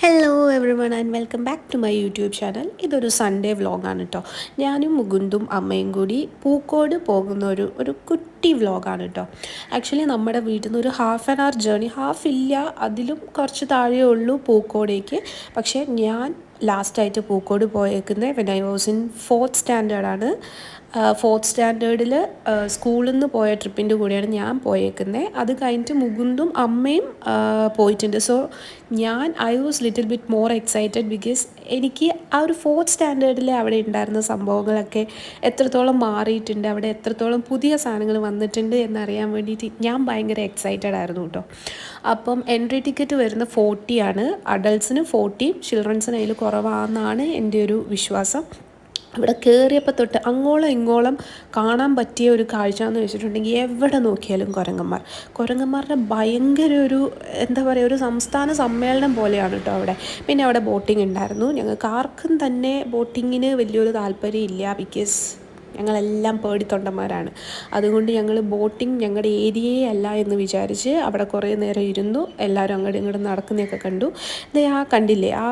Hello everyone and welcome back to my YouTube channel ഇതൊരു Sunday വ്ളോഗാണ് കേട്ടോ ഞാനും മുകുന്ദും അമ്മയും കൂടി പൂക്കോട് പോകുന്ന ഒരു ഒരു കുട്ടി വ്ളോഗാണ് കേട്ടോ ആക്ച്വലി നമ്മുടെ വീട്ടിൽ നിന്ന് ഒരു half an hour journey half ഇല്ല അതിലും കുറച്ച് താഴെ ഉള്ളൂ പൂക്കോടേക്ക്. പക്ഷേ ഞാൻ ലാസ്റ്റായിട്ട് Pookode പോയേക്കുന്നത് when I was in fourth സ്റ്റാൻഡേർഡാണ് fourth സ്റ്റാൻഡേർഡിൽ സ്കൂളിൽ നിന്ന് പോയ ട്രിപ്പിന്റെ കൂടെയാണ് ഞാൻ പോയേക്കുന്നത് അത് കഴിഞ്ഞിട്ട് മുകുന്ദും അമ്മയും പോയിട്ടുണ്ട്. സോ ഞാൻ I was little bit more excited because എനിക്ക് ആ ഒരു ഫോർത്ത് സ്റ്റാൻഡേർഡിൽ അവിടെ ഉണ്ടായിരുന്ന സംഭവങ്ങളൊക്കെ എത്രത്തോളം മാറിയിട്ടുണ്ട് അവിടെ എത്രത്തോളം പുതിയ സാധനങ്ങൾ വന്നിട്ടുണ്ട് എന്നറിയാൻ വേണ്ടിയിട്ട് ഞാൻ ഭയങ്കര എക്സൈറ്റഡ് ആയിരുന്നു കേട്ടോ അപ്പം എൻട്രി ടിക്കറ്റ് വരുന്ന ഫോർട്ടിയാണ് അഡൾട്ട്സിന് ഫോർട്ടിയും ചിൽഡ്രൻസിന് അതിൽ കുറവാണെന്നാണ് എന്റെ ഒരു വിശ്വാസം. അവിടെ കയറിയപ്പോൾ തൊട്ട് അങ്ങോളം ഇങ്ങോളം കാണാൻ പറ്റിയ ഒരു കാഴ്ച എന്ന് വെച്ചിട്ടുണ്ടെങ്കിൽ എവിടെ നോക്കിയാലും കുരങ്ങന്മാർ. കുരങ്ങന്മാരുടെ ഭയങ്കര ഒരു എന്താ പറയുക ഒരു സംസ്ഥാന സമ്മേളനം പോലെയാണ് കേട്ടോ അവിടെ. പിന്നെ അവിടെ ബോട്ടിംഗ് ഉണ്ടായിരുന്നു. ഞങ്ങൾക്ക് ആർക്കും തന്നെ ബോട്ടിങ്ങിന് വലിയൊരു താല്പര്യം ഇല്ല ബിക്കോസ് ഞങ്ങളെല്ലാം പേടിത്തൊണ്ടന്മാരാണ്. അതുകൊണ്ട് ഞങ്ങൾ ബോട്ടിംഗ് ഞങ്ങളുടെ ഏരിയയെ അല്ല എന്ന് വിചാരിച്ച് അവിടെ കുറേ നേരം ഇരുന്നു. എല്ലാവരും അങ്ങോട്ടും ഇങ്ങോട്ടും നടക്കുന്നതൊക്കെ കണ്ടു. ദേ ആ കണ്ടില്ലേ ആ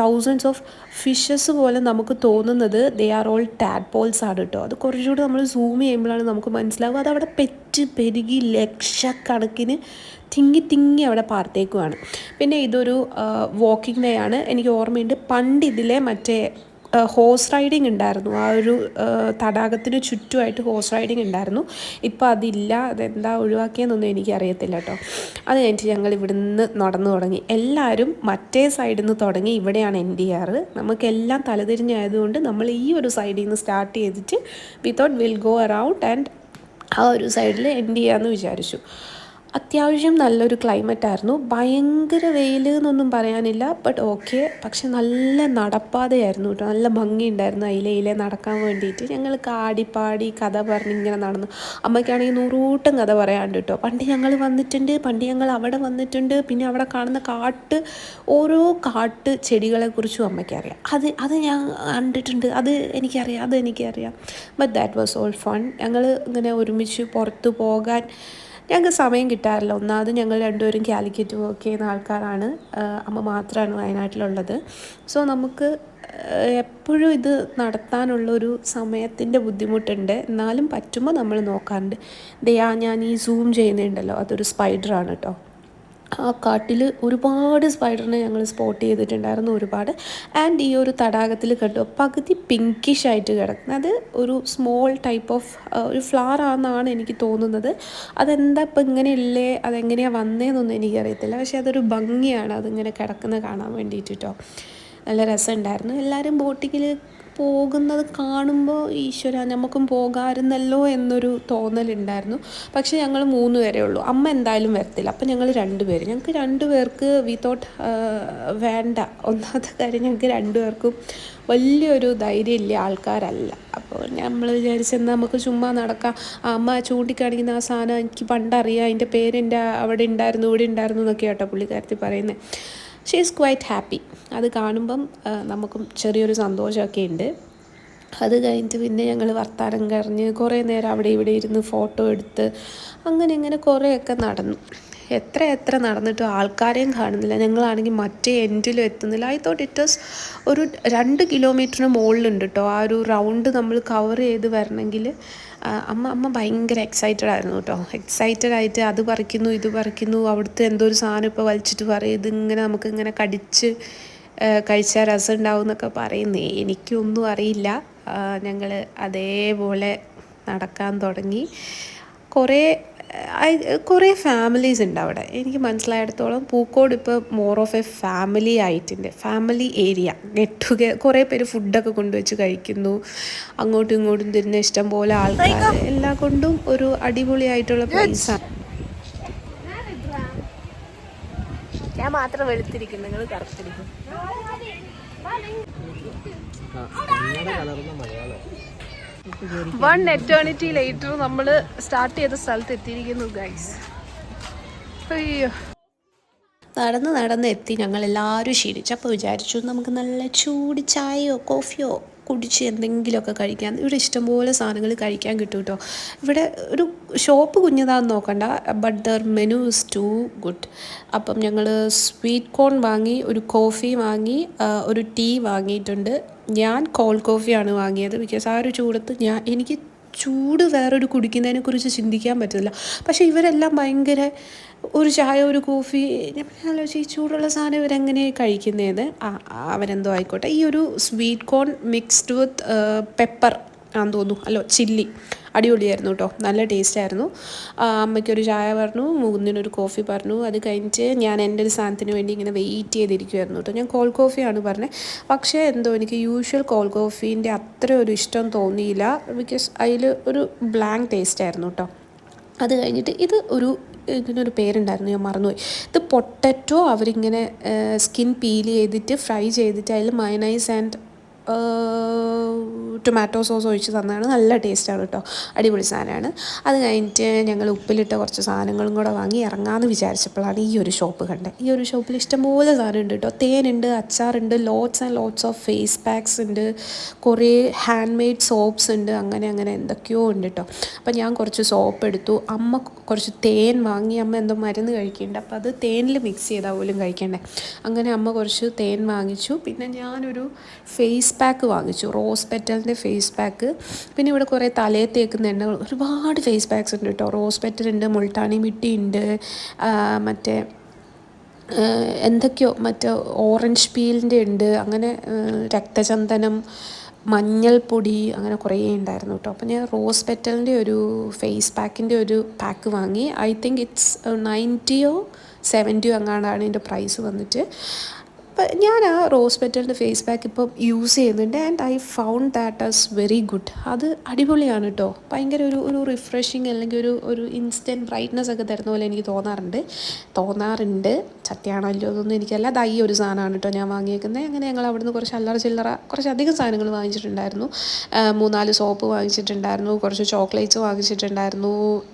തൗസൻഡ്സ് ഓഫ് ഫിഷസ് പോലെ നമുക്ക് തോന്നുന്നത് ദേ ആർ ഓൾ ടാഡ്പോൾസ് ആണ് കേട്ടോ അത് കുറച്ചുകൂടി നമ്മൾ സൂം ചെയ്യുമ്പോഴാണ് നമുക്ക് മനസ്സിലാവുക. അത് അവിടെ പെറ്റ് പെരുകി ലക്ഷക്കണക്കിന് തിങ്ങി തിങ്ങി അവിടെ പാർത്തേക്കുവാണ്. പിന്നെ ഇതൊരു വാക്കിംഗ് ഡേ ആണ്. എനിക്ക് ഓർമ്മയുണ്ട് പണ്ട് ഇതിലെ മറ്റേ ഹോഴ്സ് റൈഡിങ് ഉണ്ടായിരുന്നു. ആ ഒരു തടാകത്തിന് ചുറ്റുമായിട്ട് ഹോഴ്സ് റൈഡിങ് ഉണ്ടായിരുന്നു. ഇപ്പോൾ അതില്ല. അതെന്താ ഒഴിവാക്കിയെന്നൊന്നും എനിക്കറിയത്തില്ല കേട്ടോ. അത് കഴിഞ്ഞിട്ട് ഞങ്ങൾ ഇവിടുന്ന് നടന്നു തുടങ്ങി. എല്ലാവരും മറ്റേ സൈഡിൽ നിന്ന് തുടങ്ങി. ഇവിടെയാണ് എൻ ഡി ആറ് നമുക്കെല്ലാം തലതിരിഞ്ഞായതുകൊണ്ട് നമ്മൾ ഈ ഒരു സൈഡിൽ നിന്ന് സ്റ്റാർട്ട് ചെയ്തിട്ട് we thought will go around and ആ ഒരു സൈഡിൽ എൻഡ് ചെയ്യാമെന്ന് വിചാരിച്ചു. അത്യാവശ്യം നല്ലൊരു ക്ലൈമറ്റ് ആയിരുന്നു. ഭയങ്കര വെയിൽ എന്നൊന്നും പറയാനില്ല ബട്ട് ഓക്കെ പക്ഷെ നല്ല നടപ്പാതയായിരുന്നു കേട്ടോ. നല്ല ഭംഗിയുണ്ടായിരുന്നു അതിലെ നടക്കാൻ വേണ്ടിയിട്ട്. ഞങ്ങൾ കാടിപ്പാടി കഥ പറഞ്ഞ് ഇങ്ങനെ നടന്നു. അമ്മയ്ക്കാണെങ്കിൽ നൂറൂട്ടം കഥ പറയാണ്ട് കേട്ടോ. പണ്ട് ഞങ്ങൾ വന്നിട്ടുണ്ട് പണ്ട് ഞങ്ങൾ അവിടെ വന്നിട്ടുണ്ട്. പിന്നെ അവിടെ കാണുന്ന കാട്ട് ഓരോ കാട്ട് ചെടികളെക്കുറിച്ചും അമ്മയ്ക്കറിയാം അത് അത് ഞാൻ കണ്ടിട്ടുണ്ട്. അത് എനിക്കറിയാം അത് എനിക്കറിയാം. But that was all fun ഞങ്ങൾ ഇങ്ങനെ ഒരുമിച്ച് പുറത്ത് പോകാൻ ഞങ്ങൾക്ക് സമയം കിട്ടാറില്ല. ഒന്നാമത് ഞങ്ങൾ രണ്ടുപേരും കാലിക്കറ്റ് വർക്ക് ചെയ്യുന്ന ആൾക്കാരാണ്. അമ്മ മാത്രമാണ് വയനാട്ടിലുള്ളത്. സോ നമുക്ക് എപ്പോഴും ഇത് നടത്താനുള്ളൊരു സമയത്തിന്റെ ബുദ്ധിമുട്ടുണ്ട്. എന്നാലും പറ്റുമ്പോൾ നമ്മൾ നോക്കാറുണ്ട്. ദയാ ഞാൻ ഈ സൂം ചെയ്യുന്നുണ്ടല്ലോ. അതൊരു സ്പൈഡറാണ് കേട്ടോ ആ കാട്ടിൽ ഒരുപാട് സ്പൈഡറിനെ ഞങ്ങൾ സ്പോട്ട് ചെയ്തിട്ടുണ്ടായിരുന്നു ഒരുപാട്. ആൻഡ് ഈ ഒരു തടാകത്തിൽ കണ്ടു. പകുതി പിങ്കിഷ് ആയിട്ട് കിടക്കുന്നത് അത് ഒരു സ്മോൾ ടൈപ്പ് ഓഫ് ഒരു ഫ്ലവർ ആണെന്നാണ് എനിക്ക് തോന്നുന്നത്. അതെന്താ ഇപ്പം ഇങ്ങനെയല്ലേ? അതെങ്ങനെയാണ് വന്നതെന്നൊന്നും എനിക്കറിയത്തില്ല. പക്ഷേ അതൊരു ഭംഗിയാണ്. അതിങ്ങനെ കിടക്കുന്നത് കാണാൻ വേണ്ടിയിട്ട് കേട്ടോ നല്ല രസമുണ്ടായിരുന്നു. എല്ലാവരും ബോട്ടിങ്ങിൽ പോകുന്നത് കാണുമ്പോൾ ഈശ്വര നമുക്കും പോകാമായിരുന്നല്ലോ എന്നൊരു തോന്നലുണ്ടായിരുന്നു. പക്ഷേ ഞങ്ങൾ മൂന്ന് പേരേ ഉള്ളൂ. അമ്മ എന്തായാലും വരത്തില്ല. അപ്പം ഞങ്ങൾ രണ്ട് പേര്. ഞങ്ങൾക്ക് രണ്ട് പേർക്ക് വിതൗട്ട് വേണ്ട. ഒന്നാമത്തെ കാര്യം ഞങ്ങൾക്ക് രണ്ടുപേർക്കും വലിയൊരു ധൈര്യമില്ല ആൾക്കാരല്ല. അപ്പോൾ നമ്മൾ വിചാരിച്ചെന്നാൽ നമുക്ക് ചുമ്മാ നടക്കാം. അമ്മ ചൂണ്ടിക്കാണിക്കുന്ന ആ സാധനം എനിക്ക് പണ്ടറിയാം. അതിന്റെ പേരെന്റെ അവിടെ ഉണ്ടായിരുന്നു ഇവിടെ ഉണ്ടായിരുന്നു എന്നൊക്കെ കേട്ടോ പുള്ളിക്കാരത്തി പറയുന്നത് ഷീ ഈസ് ക്വൈറ്റ് ഹാപ്പി അത് കാണുമ്പം നമുക്കും ചെറിയൊരു സന്തോഷമൊക്കെ ഉണ്ട്. അത് കഴിഞ്ഞിട്ട് പിന്നെ ഞങ്ങൾ വർത്താനം കറിഞ്ഞ് കുറേ നേരം അവിടെ ഇവിടെ ഇരുന്ന് ഫോട്ടോ എടുത്ത് അങ്ങനെ ഇങ്ങനെ കുറേയൊക്കെ നടന്നു. എത്ര എത്ര നടന്നിട്ടും ആൾക്കാരെയും കാണുന്നില്ല. ഞങ്ങളാണെങ്കിൽ മറ്റേ എൻഡിലും എത്തുന്നില്ല. ഐ തോട്ട് ഇറ്റ് വാസ് ഒരു രണ്ട് കിലോമീറ്ററിന് മുകളിലുണ്ട് കേട്ടോ ആ ഒരു റൗണ്ട് നമ്മൾ കവർ ചെയ്ത് വരണമെങ്കിൽ അമ്മ അമ്മ ഭയങ്കര എക്സൈറ്റഡ് ആയിരുന്നു കേട്ടോ. എക്സൈറ്റഡ് ആയിട്ട് അത് പറിക്കുന്നു ഇത് പറിക്കുന്നു. അവിടുത്തെ എന്തോ ഒരു സാധനം ഇപ്പോൾ വലിച്ചിട്ട് പറയും ഇതിങ്ങനെ നമുക്ക് ഇങ്ങനെ കടിച്ച് കഴിച്ചാൽ രസം ഉണ്ടാവും എന്നൊക്കെ പറയുന്നേ. എനിക്കൊന്നും അറിയില്ല. ഞങ്ങൾ അതേപോലെ നടക്കാൻ തുടങ്ങി. കുറേ കുറേ ഫാമിലീസ് ഉണ്ട് അവിടെ. എനിക്ക് മനസ്സിലായിടത്തോളം പൂക്കോട് ഇപ്പോൾ മോർ ഓഫ് എ ഫാമിലി ആയിട്ടുണ്ട്. ഫാമിലി ഏരിയ ഗെറ്റ് നെറ്റുക കുറേ പേര് ഫുഡൊക്കെ കൊണ്ടുവച്ച് കഴിക്കുന്നു. അങ്ങോട്ടും ഇങ്ങോട്ടും തിരിഞ്ഞ ഇഷ്ടം പോലെ ആൾക്കാർ എല്ലാം കൊണ്ടും ഒരു അടിപൊളിയായിട്ടുള്ള പ്ലേസാണ് ഞാൻ മാത്രം വെളുത്തിരിക്കും നിങ്ങൾ കറുത്തിരിക്കും വൺ എറ്റേണിറ്റി ലേറ്റർ നമ്മൾ സ്റ്റാർട്ട് ചെയ്ത സ്ഥലത്ത് എത്തിയിരിക്കുന്നു ഗൈസ് അയ്യോ. നടന്ന് നടന്ന് എത്തി. ഞങ്ങൾ എല്ലാവരും ക്ഷീണിച്ചു. അപ്പോൾ വിചാരിച്ചു നമുക്ക് നല്ല ചൂട് ചായയോ കോഫിയോ കുടിച്ച് എന്തെങ്കിലുമൊക്കെ കഴിക്കാൻ ഇവിടെ ഇഷ്ടംപോലെ സാധനങ്ങൾ കഴിക്കാൻ കിട്ടും കേട്ടോ. ഇവിടെ ഒരു ഷോപ്പ് കുഞ്ഞതാന്ന് നോക്കണ്ട. But their menu is too good അപ്പം ഞങ്ങൾ സ്വീറ്റ് കോൺ വാങ്ങി ഒരു കോഫി വാങ്ങി ഒരു ടീ വാങ്ങിയിട്ടുണ്ട്. ഞാൻ കോൾഡ് കോഫിയാണ് വാങ്ങിയത്. ബിക്കോസ് ആ ഒരു ചൂടത്ത് ഞാൻ എനിക്ക് ചൂട് വേറൊരു കുടിക്കുന്നതിനെക്കുറിച്ച് ചിന്തിക്കാൻ പറ്റില്ല പക്ഷേ ഇവരെല്ലാം ഭയങ്കര ഒരു ചായ ഒരു കോഫി ഞാൻ ആലോചിച്ച് ഈ ചൂടുള്ള സാധനം ഇവരെങ്ങനെ കഴിക്കുന്നത് അവരെന്തോ ആയിക്കോട്ടെ. ഈ ഒരു sweet corn mixed with pepper ആണെന്ന് തോന്നുന്നു. അല്ലോ ചില്ലി അടിപൊളിയായിരുന്നു കേട്ടോ നല്ല ടേസ്റ്റ് ആയിരുന്നു. അമ്മയ്ക്കൊരു ചായ പറഞ്ഞു മൂന്നിനൊരു കോഫി പറഞ്ഞു. അത് കഴിഞ്ഞിട്ട് ഞാൻ എന്റെ ഒരു സാധനത്തിന് വേണ്ടി ഇങ്ങനെ വെയിറ്റ് ചെയ്തിരിക്കുമായിരുന്നു കേട്ടോ ഞാൻ കോൾ കോഫിയാണ് പറഞ്ഞത് പക്ഷേ എന്തോ എനിക്ക് യൂഷ്വൽ കോൾ കോഫീന്റെ അത്ര ഒരു ഇഷ്ടം തോന്നിയില്ല. ബിക്കോസ് അതിൽ ഒരു ബ്ലാങ്ക് ടേസ്റ്റ് ആയിരുന്നു കേട്ടോ അത് കഴിഞ്ഞിട്ട് ഇത് ഒരു ഇതിനൊരു പേരുണ്ടായിരുന്നു ഞാൻ മറന്നുപോയി. ഇത് പൊട്ടറ്റോ അവരിങ്ങനെ സ്കിൻ പീൽ ചെയ്തിട്ട് ഫ്രൈ ചെയ്തിട്ട് അതിൽ മയനൈസ് ആൻഡ് ടൊമാറ്റോ സോസ് ഒഴിച്ച് തന്നതാണ് നല്ല ടേസ്റ്റാണ് കേട്ടോ അടിപൊളി സാധനമാണ്. അത് കഴിഞ്ഞിട്ട് ഞങ്ങൾ ഉപ്പിലിട്ട കുറച്ച് സാധനങ്ങളും കൂടെ വാങ്ങി ഇറങ്ങാമെന്ന് വിചാരിച്ചപ്പോഴാണ് ഈ ഒരു ഷോപ്പ് കണ്ടത്. ഈ ഒരു ഷോപ്പിൽ ഇഷ്ടംപോലെ സാധനം ഉണ്ട് കേട്ടോ തേനുണ്ട് അച്ചാറുണ്ട് lots and lots of face packs ഉണ്ട്. കുറേ ഹാൻഡ് മെയ്ഡ് സോപ്സ് ഉണ്ട്. അങ്ങനെ അങ്ങനെ എന്തൊക്കെയോ ഉണ്ട് കേട്ടോ അപ്പം ഞാൻ കുറച്ച് സോപ്പ് എടുത്തു. അമ്മ കുറച്ച് തേൻ വാങ്ങി. അമ്മ എന്തോ മരുന്ന് കഴിക്കുന്നുണ്ട്. അപ്പോൾ അത് തേനിൽ മിക്സ് ചെയ്താൽ പോലും കഴിക്കണ്ടേ. അങ്ങനെ അമ്മ കുറച്ച് തേൻ വാങ്ങിച്ചു. പിന്നെ ഞാനൊരു ഫേസ് പാക്ക് വാങ്ങിച്ചു. റോസ് പെറ്റലിന്റെ ഫേസ് പാക്ക്. പിന്നെ ഇവിടെ കുറേ തലയിൽ തേക്കുന്ന എണ്ണകൾ ഒരുപാട് ഫേസ് പാക്സ് ഉണ്ട് കേട്ടോ. റോസ് പെറ്റൽ ഉണ്ട് മുൾട്ടാണി മിട്ടി ഉണ്ട് മറ്റേ എന്തൊക്കെയോ മറ്റേ ഓറഞ്ച് പീലിന്റെ ഉണ്ട്. അങ്ങനെ രക്തചന്ദനം മഞ്ഞൾപ്പൊടി അങ്ങനെ കുറേ ഉണ്ടായിരുന്നു കേട്ടോ. അപ്പോൾ ഞാൻ റോസ് പെറ്റലിന്റെ ഒരു ഫേസ് പാക്കിന്റെ ഒരു പാക്ക് വാങ്ങി. ഐ തിങ്ക് ഇറ്റ്സ് നയന്റിയോ സെവന്റിയോ അങ്ങാണ്ടാണ് ഇതിന്റെ പ്രൈസ് വന്നിട്ട്. അപ്പം ഞാൻ ആ റോസ് പെറ്റലിന്റെ ഫേസ് പാക്ക് ഇപ്പം യൂസ് ചെയ്യുന്നുണ്ട് and I found that as very good അത് അടിപൊളിയാണ് കേട്ടോ ഭയങ്കര ഒരു ഒരു റിഫ്രഷിങ് അല്ലെങ്കിൽ ഒരു ഒരു ഇൻസ്റ്റന്റ് ബ്രൈറ്റ്നസ് ഒക്കെ തരുന്ന പോലെ എനിക്ക് തോന്നാറുണ്ട്. തോന്നാറുണ്ട്. സത്യമാണോ അല്ലയോ അതൊന്നും എനിക്കല്ല അത് ഈ ഒരു സാധനമാണ് കേട്ടോ ഞാൻ വാങ്ങിയേക്കുന്നത് അങ്ങനെ ഞങ്ങൾ അവിടുന്ന് കുറച്ച് അല്ലറ ചില്ലറ കുറച്ച് അധികം സാധനങ്ങൾ വാങ്ങിച്ചിട്ടുണ്ടായിരുന്നു. മൂന്നാൽ സോപ്പ് വാങ്ങിച്ചിട്ടുണ്ടായിരുന്നു കുറച്ച് ചോക്ലേറ്റ്സ് വാങ്ങിച്ചിട്ടുണ്ടായിരുന്നു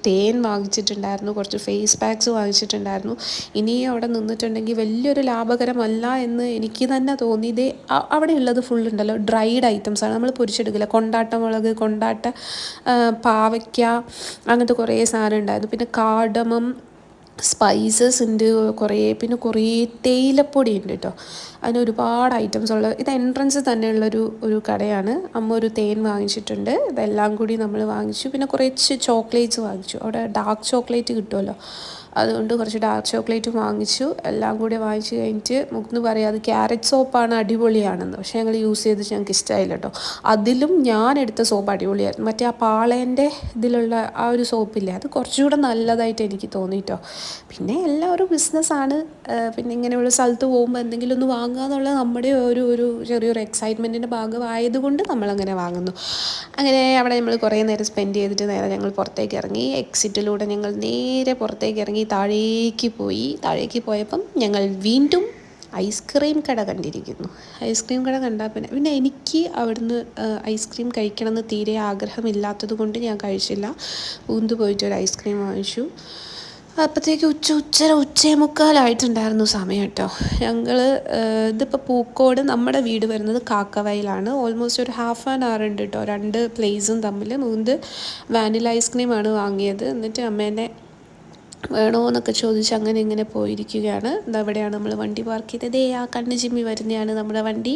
തേൻ വാങ്ങിച്ചിട്ടുണ്ടായിരുന്നു കുറച്ച് ഫേസ് പാക്സ് വാങ്ങിച്ചിട്ടുണ്ടായിരുന്നു. ഇനി അവിടെ നിന്നിട്ടുണ്ടെങ്കിൽ വലിയൊരു ലാഭകരമല്ല എന്ന് എന്ന് എനിക്ക് തന്നെ തോന്നി. ഇതേ അവിടെ ഫുൾ ഉണ്ടല്ലോ. ഡ്രൈഡ് ഐറ്റംസ് ആണ്. നമ്മൾ പൊരിച്ചെടുക്കില്ല. കൊണ്ടാട്ട മുളക് കൊണ്ടാട്ട പാവയ്ക്ക അങ്ങനത്തെ കുറേ സാധനം ഉണ്ടായിരുന്നു. പിന്നെ കാടമം സ്പൈസസ് ഉണ്ട് കുറേ. പിന്നെ കുറേ തേയിലപ്പൊടി ഉണ്ട് കേട്ടോ. അതിന് ഒരുപാട് ഐറ്റംസ് ഉള്ള ഇത് എൻട്രൻസ് തന്നെയുള്ളൊരു ഒരു കടയാണ്. അമ്മ ഒരു തേൻ വാങ്ങിച്ചിട്ടുണ്ട്. ഇതെല്ലാം കൂടി നമ്മൾ വാങ്ങിച്ചു. പിന്നെ കുറച്ച് ചോക്ലേറ്റ്സ് വാങ്ങിച്ചു. അവിടെ ഡാർക്ക് ചോക്ലേറ്റ് കിട്ടുമല്ലോ. അതുകൊണ്ട് കുറച്ച് ഡാർക്ക് ചോക്ലേറ്റ് വാങ്ങിച്ചു. എല്ലാം കൂടി വാങ്ങിച്ചു കഴിഞ്ഞിട്ട് മുക്കുന്ന് പറയാം അത് ക്യാരറ്റ് സോപ്പാണ് അടിപൊളിയാണെന്ന്. പക്ഷേ ഞങ്ങൾ യൂസ് ചെയ്ത് ഞങ്ങൾക്ക് ഇഷ്ടമായില്ല കേട്ടോ. അതിലും ഞാൻ എടുത്ത സോപ്പ് അടിപൊളിയായിരുന്നു. മറ്റേ ആ പാളേന്റെ ഇതിലുള്ള ആ ഒരു സോപ്പില്ലേ അത് കുറച്ചുകൂടെ നല്ലതായിട്ട് എനിക്ക് തോന്നിയിട്ടോ പിന്നെ എല്ലാം ഒരു ബിസിനസ്സാണ് പിന്നെ ഇങ്ങനെയുള്ള സ്ഥലത്ത് പോകുമ്പോൾ എന്തെങ്കിലും ഒന്ന് വാങ്ങുക എന്നുള്ളത് നമ്മുടെ ഒരു ഒരു ചെറിയൊരു എക്സൈറ്റ്മെന്റിന്റെ ഭാഗമായതുകൊണ്ട് നമ്മളങ്ങനെ വാങ്ങുന്നു. അങ്ങനെ അവിടെ നമ്മൾ കുറേ നേരം സ്പെൻഡ് ചെയ്തിട്ട് നേരെ ഞങ്ങൾ പുറത്തേക്ക് ഇറങ്ങി. എക്സിറ്റിലൂടെ ഞങ്ങൾ നേരെ പുറത്തേക്ക് ഇറങ്ങി താഴേക്ക് പോയി. താഴേക്ക് പോയപ്പം ഞങ്ങൾ വീണ്ടും ഐസ്ക്രീം കട കണ്ടിരിക്കുന്നു. ഐസ്ക്രീം കട കണ്ടാൽ പിന്നെ പിന്നെ എനിക്ക് അവിടുന്ന് ഐസ്ക്രീം കഴിക്കണമെന്ന് തീരെ ആഗ്രഹമില്ലാത്തത് കൊണ്ട് ഞാൻ കഴിച്ചില്ല. ഊന്ത് പോയിട്ട് ഒരു ഐസ്ക്രീം വാങ്ങിച്ചു. അപ്പോഴത്തേക്ക് ഉച്ച ഉച്ചര ഉച്ചേ മുക്കാലായിട്ടുണ്ടായിരുന്നു സമയം കേട്ടോ. ഞങ്ങൾ ഇതിപ്പോൾ പൂക്കോട് നമ്മുടെ വീട് വരുന്നത് കാക്കവയിലാണ്. ഓൾമോസ്റ്റ് ഒരു ഹാഫ് ആൻ അവർ ഉണ്ട് കേട്ടോ. രണ്ട് പ്ലേസും തമ്മിൽ മൂന്ന് വാനില ഐസ്ക്രീമാണ് വാങ്ങിയത്. എന്നിട്ട് അമ്മേനെ വേണോ എന്നൊക്കെ ചോദിച്ച് അങ്ങനെ ഇങ്ങനെ പോയിരിക്കുകയാണ്. ഇതവിടെയാണ് നമ്മൾ വണ്ടി പാർക്ക് ചെയ്തത്. ആ കണ്ണ് ചിമ്മി വരുന്നതാണ് നമ്മുടെ വണ്ടി.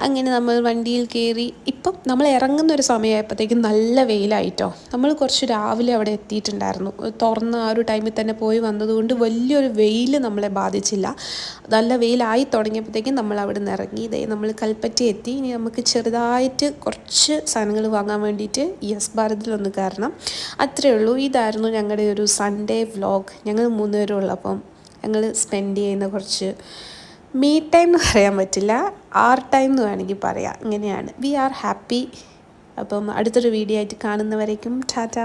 അങ്ങനെ നമ്മൾ വണ്ടിയിൽ കയറി ഇപ്പം നമ്മൾ ഇറങ്ങുന്ന ഒരു സമയമായപ്പോഴത്തേക്കും നല്ല വെയിലായിട്ടോ. നമ്മൾ കുറച്ച് രാവിലെ അവിടെ എത്തിയിട്ടുണ്ടായിരുന്നു. തുറന്ന ആ ഒരു ടൈമിൽ തന്നെ പോയി വന്നതുകൊണ്ട് വലിയൊരു വെയിൽ നമ്മളെ ബാധിച്ചില്ല. നല്ല വെയിലായി തുടങ്ങിയപ്പോഴത്തേക്കും നമ്മൾ അവിടെ നിന്ന് ഇറങ്ങി. ഇതേ നമ്മൾ കൽപ്പറ്റ എത്തി. ഇനി നമുക്ക് ചെറുതായിട്ട് കുറച്ച് സാധനങ്ങൾ വാങ്ങാൻ വേണ്ടിയിട്ട് യെസ് ഭാരതിലൊന്ന് കയറണം. അത്രയേ ഉള്ളൂ. ഇതായിരുന്നു ഞങ്ങളുടെ ഒരു സൺഡേ വ്ലോഗ് ഞങ്ങൾ മൂന്നുപേരുള്ളപ്പം ഞങ്ങൾ സ്പെൻഡ് ചെയ്യുന്ന കുറച്ച് മീ ടൈം എന്ന് പറയാൻ പറ്റില്ല. ആർ ടൈം എന്ന് വേണമെങ്കിൽ പറയാം. ഇങ്ങനെയാണ്. We are happy. അപ്പം അടുത്തൊരു വീഡിയോ ആയിട്ട് കാണുന്നവരേക്കും ടാറ്റ